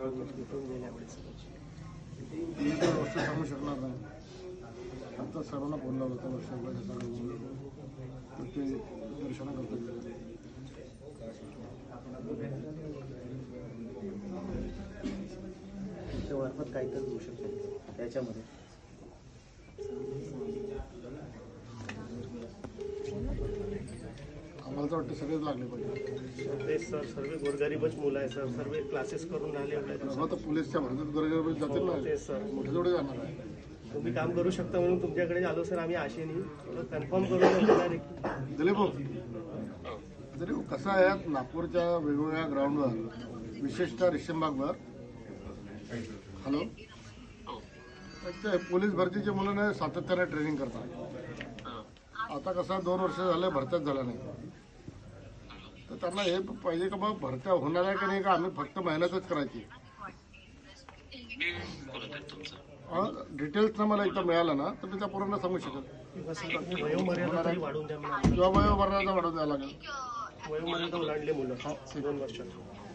गेल्या यावेळेस मी तर वर्ष सांगू शकणार नाही आता सर्वांना फोन लावला होता वर्षभराच्या सर्व ते दर्शना करता तुमच्या मार्फत काहीतरी होऊ शकते. त्याच्यामध्ये. तर वाटतं सगळेच लागले पाहिजे. ते सर सर्व गोरगरीबच मुलं आहे सर. सर्व क्लासेस करून राहिले. तेव्हा तर पोलीसच्या भरतीत गरजेवर जातील ना. ते सर. मोठे थोडे जाणार आहे. तुम्ही काम करू शकता म्हणून तुमच्याकडे आलो सर. आम्ही आशेने थोडं कन्फर्म करून दिलीप भाऊ. कसं आहे? नागपूरच्या वेगवेगळ्या ग्राउंडवर विशेषतः रेशीमबागवर. हॅलो ते पोलीस भरतीचे मुलं सातत्याने ट्रेनिंग करतात. आता कसं दोन वर्ष झाले भरत्याच झाल्या नाही. तर त्यांना हे पाहिजे का बाबा भरत्या होणार आहे का नाही का आम्ही फक्त मेहनतच करायची डिटेल्स ना मला एकदा मिळालं ना तर मी त्या पोरांना सांगू शकत वयोमर्यादा वाढून द्या किंवा वयोवर्णाचा लागेल वयोमर्यादा ओलांडली मुलं दोन वर्षात